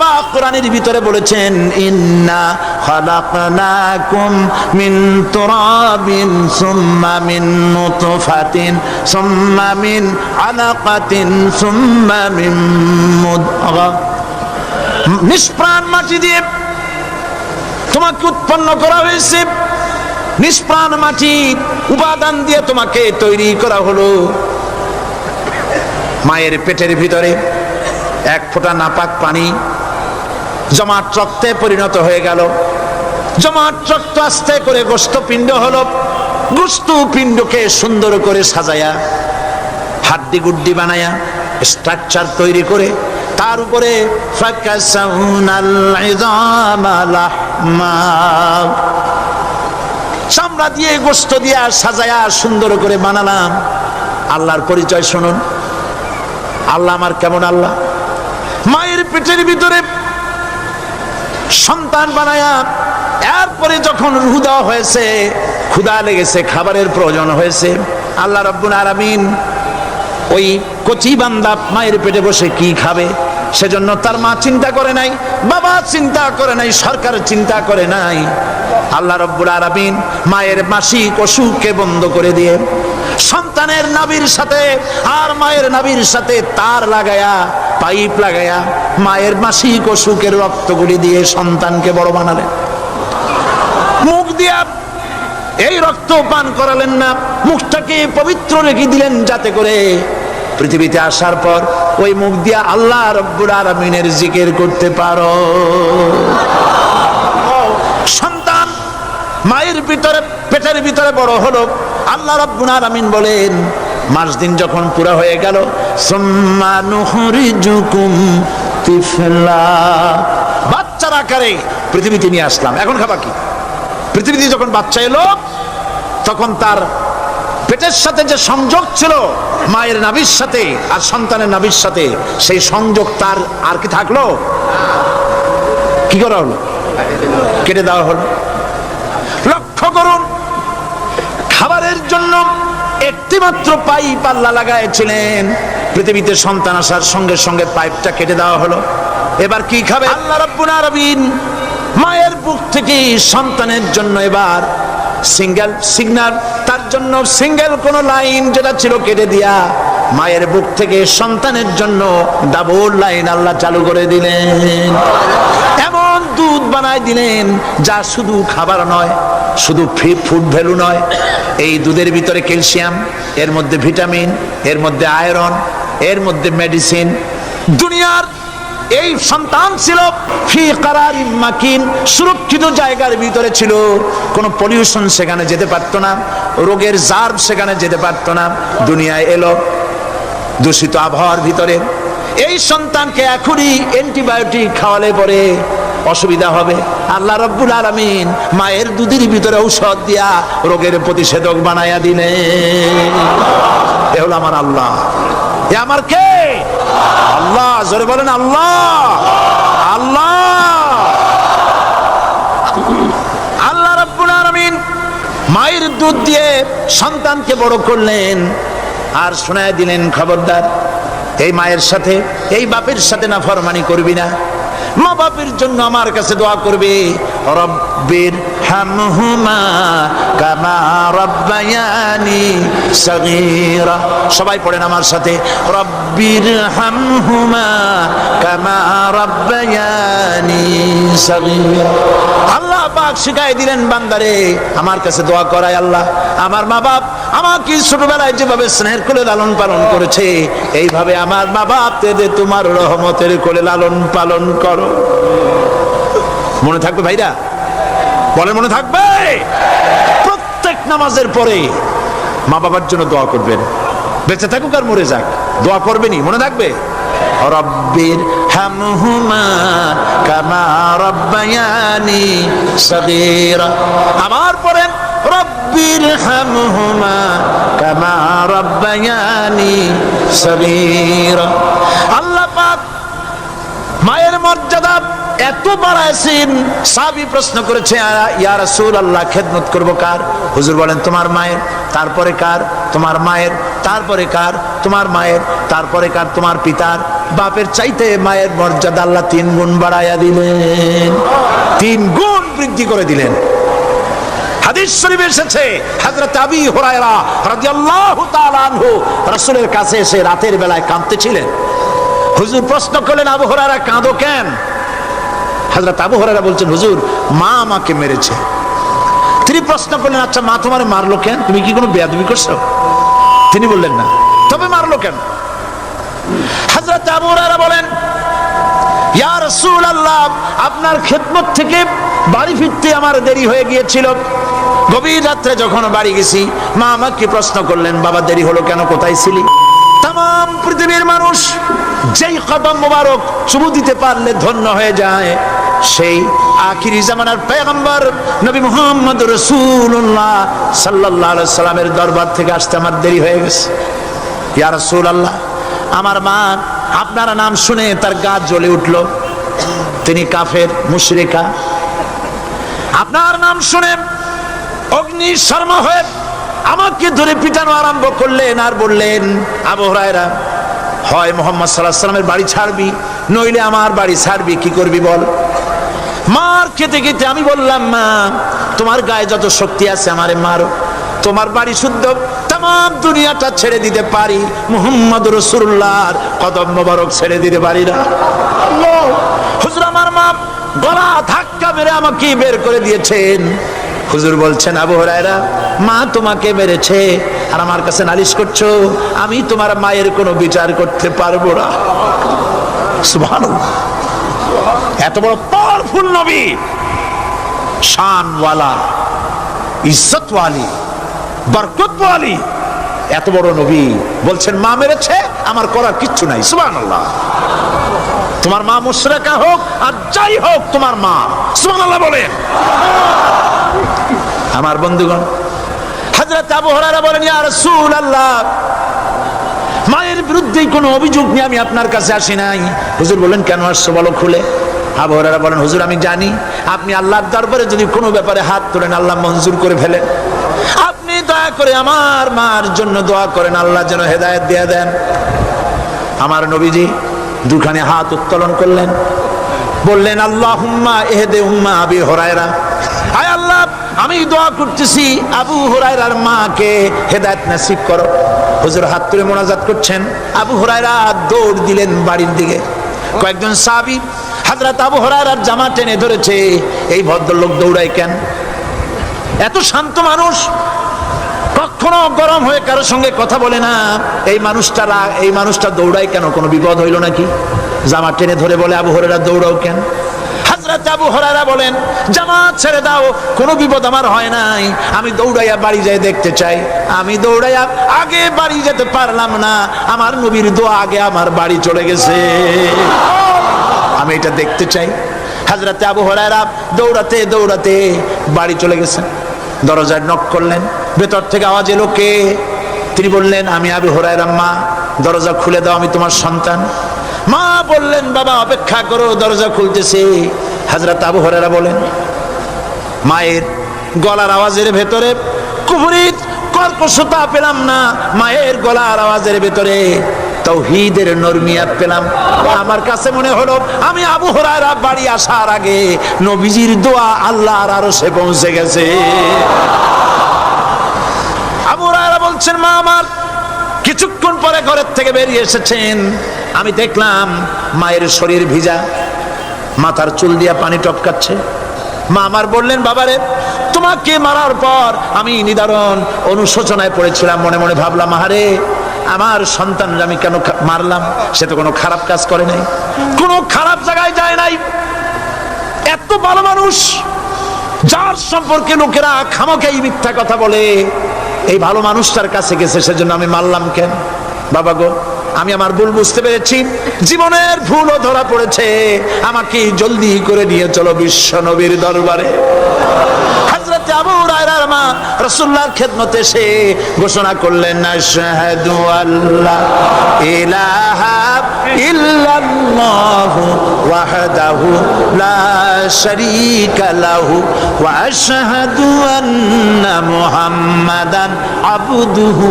পাক কোরআনের ভিতরে বলেছেন, ইন্না খালাকনাকুম মিন তুরাবিন সুম্মা মিন নুতফাতিন, সুম্মা মিন আলাকাতিন, সুম্মা মিন মুদগা। নিষ্প্রাণ মাটি দিয়ে তোমাকে উৎপন্ন করা হয়েছে। নিষ্প্রাণ মাটি, উপাদান দিয়ে তোমাকে তৈরি করা হলো। মায়ের পেটের ভিতরে এক ফোঁটা নাপাক পানি জমাট রক্তে পরিণত হয়ে গেল। জমাট রক্ত আস্তে করে গোস্ত পিণ্ড হলো। গোস্ত পিণ্ডকে সুন্দর করে সাজায়া, হাড্ডি গুড্ডি বানায়া স্ট্রাকচার তৈরি করে, তার উপরে চামড়া দিয়ে গোস্ত দিয়া সাজায়া সুন্দর করে বানালাম। আল্লাহর পরিচয় শুনুন। আল্লাহ আমার কেমন আল্লাহ? মায়ের পেটের ভিতরে সন্তান বানায়া, এরপরে যখন দেওয়া হয়েছে ক্ষুদা লেগেছে, খাবারের প্রয়োজন হয়েছে, আল্লাহ রব্বুল আলামিন ওই কচি বান্দা মায়ের পেটে বসে কি খাবে? সেজন্য তার মা চিন্তা করে নাই, বাবা চিন্তা করে নাই, সরকার চিন্তা করে নাই। আল্লাহ রব্বুল আলামিন মায়ের মাসিক অসুখকে বন্ধ করে দিয়ে সন্তানের নাবির সাথে আর মায়ের নাবির সাথে তার লাগায়া, পাইপ লাগায়া মায়ের মাসিক অসুখের রক্তগুলি দিয়ে সন্তানকে বড় বানালেন। মুখ দিয়া এই রক্ত পান করালেন না, মুখটাকে পবিত্র রেখে দিলেন যাতে করে পৃথিবীতে আসার পর ওই মুখ দিয়া আল্লাহ রব্বুল আলমিনের জিকির করতে পারো। সন্তান মায়ের ভিতরে, পেটের ভিতরে বড় হলো। আল্লাহ রব্বুল আলামিন বলেন, মাস দিন যখন পুরা হয়ে গেল, সুম্মা নুখরিজুকুম তিফলা। বাচ্চার আকারে পৃথিবীতে নিয়ে আসলাম। এখন খাবা কি? পৃথিবীতে যখন বাচ্চা এলো, তখন তার পেটের সাথে যে সংযোগ ছিল, মায়ের নাভির সাথে আর সন্তানের নাভির সাথে, সেই সংযোগ তার আর কি থাকল? কি করা হলো? কেটে দেওয়া হলো। লক্ষ্য করুন খাবারের জন্য একটিমাত্র পাইপ আল্লাহ লাগাইছিলেন। পৃথিবীতে সন্তান আসার সঙ্গে সঙ্গে পাইপটা কেটে দেওয়া হলো। এবার কি খাবে? আল্লাহ রাব্বুল আলামিন মায়ের বুক থেকে সন্তানের জন্য এবার সিঙ্গেল সিগন্যাল, তার জন্য সিঙ্গেল কোন লাইন যেটা ছিল কেটে দিয়া মায়ের বুক থেকে সন্তানের জন্য ডাবল লাইন আল্লাহ চালু করে দিলেন। দুধ বানায় দিলেন, যা শুধু খাবার নয়, শুধু ফ্রি ফুড ভ্যালু নয়। এই দুধের ভিতরে ক্যালসিয়াম, এর মধ্যে ভিটামিন, এর মধ্যে আয়রন, এর মধ্যে মেডিসিন। দুনিয়ার এই সন্তান ছিল ফি কারার মাকিন, সুরক্ষিত জায়গার ভিতরে ছিল। কোনো পলিউশন সেখানে যেতে পারতো না, রোগের জার্ভ সেখানে যেতে পারতো না, দুনিয়ায় এলো দূষিত আবহাওয়ার ভিতরে। এই সন্তানকে এখনই অ্যান্টিবায়োটিক খাওয়ালে পরে অসুবিধা হবে। আল্লাহ রব্বুল আলমিন মায়ের দুধের ভিতরে ঔষধ দিয়া রোগের প্রতিষেধক বানাইয়া দিনে। এ হলো আমার আল্লাহ। এ আমার কে? আল্লাহ, জোরে বলেন আল্লাহ। আল্লাহ। আল্লাহ রব্বুল আলামিন মায়ের দুধ দিয়ে সন্তানকে বড় করলেন। আর শোনায় দিলেন, খবরদার, এই মায়ের সাথে, এই বাপের সাথে না ফরমানি করবি না। মা বাপের জন্য আমার কাছে দোয়া করবে, রব্বির হামহুমা কামা রব্বায়ানি সগীরা। সবাই পড়েন আমার সাথে, রব্বির হামহুমা কামা রব্বায়ানি সগীরা। পাক শিখাই দিলেন বান্দারে, আমার কাছে দোয়া করায় আল্লাহ। আমার মা বাপ আমাকে ছোটবেলায় যেভাবে স্নেহের কোলে লালন পালন করেছে, এইভাবে আমার মা বাপ তোমার রহমতের কোলে লালন পালন করো। মনে থাকবে ভাইরা? বলে মনে থাকবে? প্রত্যেক নামাজের পরে মা বাবার জন্য দোয়া করবেন। বেঁচে থাকুক আর মরে যাক। দোয়া করবেনই, মনে থাকবে? রব্বির হামহুমা কামা রব্বায়ানি সগীরা। আবার পড়েন রব্বির হামহুমা কামা রব্বায়ানি সগীরা। আল্লাহ পাক মায়ের মর্যাদা এত বাড়াইছেন সাবি প্রশ্ন করেছে "আ- ইয়া রাসূল আল্লাহ খেদমত করব কার? হুজুর বলেন, তোমার মায়ের, তারপরে কার? তোমার মায়ের, তারপরে কার? তোমার মায়ের, তারপরে কার? তোমার পিতার, বাপের চাইতে মায়ের মর্যাদা আল্লাহ তিন গুণ বাড়াইয়া দিলেন। তিন গুণ বৃদ্ধি করে দিলেন। এসেছে কাছে এসে রাতের বেলায় কাঁদতেছিলেন হুজুর প্রশ্ন করলেন, আবু হুরায়রা, কাঁদো কেন? হযরত আবু হুরায়রা বলছেন, হুজুর, মা আমাকে মেরেছে। তিনি প্রশ্ন করলেন আচ্ছা মা তোমার মারলো কেন? তুমি কি কোনো বেয়াদবি করছ? তিনি বললেন, না। তবে মারলো কেন? হযরত আবু হুরায়রা বলেন রাসূলুল্লাহ, আপনার খেদমত থেকে বাড়ি ফিরতে আমার দেরি হয়ে গিয়েছিল। গভীর রাত্রে যখন বাড়ি গেছি, মা আমাকে প্রশ্ন করলেন, বাবা, দেরি হলো কেন? কোথায় ছিলি? তাম পৃথিবীর মানুষ যেই কদম মোবারক চুমু দিতে পারলে ধন্য হয়ে যায়। সেই আখিরি জামানার পেগম্বর নবী মোহাম্মদ রসুল্লাহ সাল্লাহ সাল্লামের দরবার থেকে আসতে আমার দেরি হয়ে গেছে। ইয়া রসুল আল্লাহ আমার মা আপনার নাম শুনে তার গা জ্বলে উঠল। তিনি কাফের, মুশরিকা। আপনার নাম শুনে অগ্নি শর্মা হয়ে আমাকে ধরে পিটানো আরম্ভ করলেন আর বললেন, আবু হুরায়রা, হয় মোহাম্মদ সাল্লাহ সাল্লামের বাড়ি ছাড়বি, নইলে আমার বাড়ি ছাড়বি, কি করবি বল? মার খেতে খেতে আমি বললাম, মা, তোমার গায়ে যত শক্তি আছে আমারে মারো, তোমার বাড়ি শুদ্ধ তাম দুনিয়াটা ছেড়ে দিতে পারি, মুহাম্মদ রসুল্লাহর কদম মোবারক ছেড়ে দিতে পারি না। হুজুর আমার মা গলা ধাক্কা মেরে আমাকে বের করে দিয়েছেন। হুজুর বলছেন, আবু হরায়রা, মা তোমাকে মেরেছে আর আমার কাছে নালিশ করছ, আমি তোমার মায়ের কোনো বিচার করতে পারব না। এত বড় পাওয়ারফুল নবী, শানওয়ালা, ইজ্জতওয়ালি, বরকতওয়ালি, এত বড় নবী। বলছেন, মা মেরেছে, আমার করার কিচ্ছু নাই। সুবহানাল্লাহ। তোমার মা মুশরিকা হোক আর যাই হোক তোমার মা। সুবহানাল্লাহ বলেন। আমার বন্ধুগণ, হযরত আবু হুরায়রা বলেন, ইয়া রাসূলুল্লাহ, মায়ের বিরুদ্ধে কোনো অভিযোগ নিয়ে আমি আপনার কাছে আসি নাই। হুজুর বলেন কেন আসছো বলো খুলে? আবু হুরায়রা বলেন, হুজুর, আমি জানি আপনি আল্লাহর দরবারে যদি কোনো ব্যাপারে হাত তোলেন, আল্লাহ মঞ্জুর করে ফেলেন। আপনি দয়া করে আমার মার জন্য দোয়া করেন, আল্লাহ যেন হেদায়েত দিয়ে দেন। আমার নবীজি দুখানে হাত উত্তোলন করলেন। বললেন আল্লাহ হুম্মা এহেদে হুম্মা আবি হরায়রা। আয় আল্লাহ, আমি দোয়া করতেছি, আবু হুরায়রার মাকে হেদায়েত নাসিব করো। হুজুর হাত তুলে মোনাজাত করছেন। আবু হুরায়রা দৌড় দিলেন বাড়ির দিকে। কয়েকজন সাহাবী হযরত আবু হুরায়রার জামা টেনে ধরেছে। এই ভদ্রলোক দৌড়ায় কেন? এত শান্ত মানুষ কখনো গরম হয়ে কারোর সঙ্গে কথা বলে না। এই মানুষটা এই মানুষটা দৌড়ায় কেন? কোনো বিপদ হইল নাকি? জামা টেনে ধরে বলে, আবু হরেরা দৌড়াও কেন? আবু হরারা বলেন ছেড়ে দাও, কোনো বিপদ আমার হয় নাই। আমি দৌড়াইয়া বাড়ি যাই দেখতে চাই। আমি দৌড়াইয়া আগে বাড়ি যেতে পারলাম না। আমার নবীর আগে আমার বাড়ি চলে গেছে। আমি এটা দেখতে চাই। হাজরাতে আবু হরায়রা দৌড়াতে দৌড়াতে বাড়ি চলে গেছেন। দরজায় নক করলেন। ভেতর থেকে আওয়াজ এলো কে? তিনি বললেন, আমি আবু হরায়রা, মা। দরজা খুলে দাও, আমি তোমার সন্তান। মা বললেন, বাবা, অপেক্ষা করো, দরজা খুলতেছে। হাজরাত আবু হরায়রা বলেন, মায়ের গলার আওয়াজের ভেতরে কুহুরিত কর্কশতা পেলাম না, মায়ের গলার আওয়াজের ভেতরে তৌহিদের নরমিয়াত পেলাম। আমার কাছে মনে হলো, আমি আবু হরায়রা, বাড়ি আসার আগে নবীজির দোয়া আল্লাহর আরও সে পৌঁছে গেছে। বলছেন, মা আমার, কিছুক্ষণ পরে ঘরের থেকে বেরিয়ে এসেছেন। আমি দেখলাম মায়ের শরীর ভিজা, মাথার চুল দিয়া পানি টপকাচ্ছে। মা আমার বললেন, বাবারে, তোমাকে মারার পর আমি নিদারণ অনুশোচনায় পড়েছিলাম। মনে মনে ভাবলাম, আহারে, আমার সন্তানরা আমি কেন মারলাম? সে তো কোনো খারাপ কাজ করে নাই। কোনো খারাপ জায়গায় যায় নাই। এত ভালো মানুষ, যার সম্পর্কে লোকেরা খামোকে এই মিথ্যা কথা বলে। এই ভালো মানুষটার কাছে গেছে সেজন্য আমি মারলাম কেন? বাবা গো আমি আমার ভুল বুঝতে পেরেছি। জীবনের ভুলও ধরা পড়েছে। আমাকে জলদি করে নিয়ে চলো বিশ্ব নবীর দরবারে। হযরত আবু হুরায়রার মা রাসূলুল্লাহর খেদমতে এসে ঘোষণা করলেন আল্লাহ লা লাহু ওয়া আবদুহু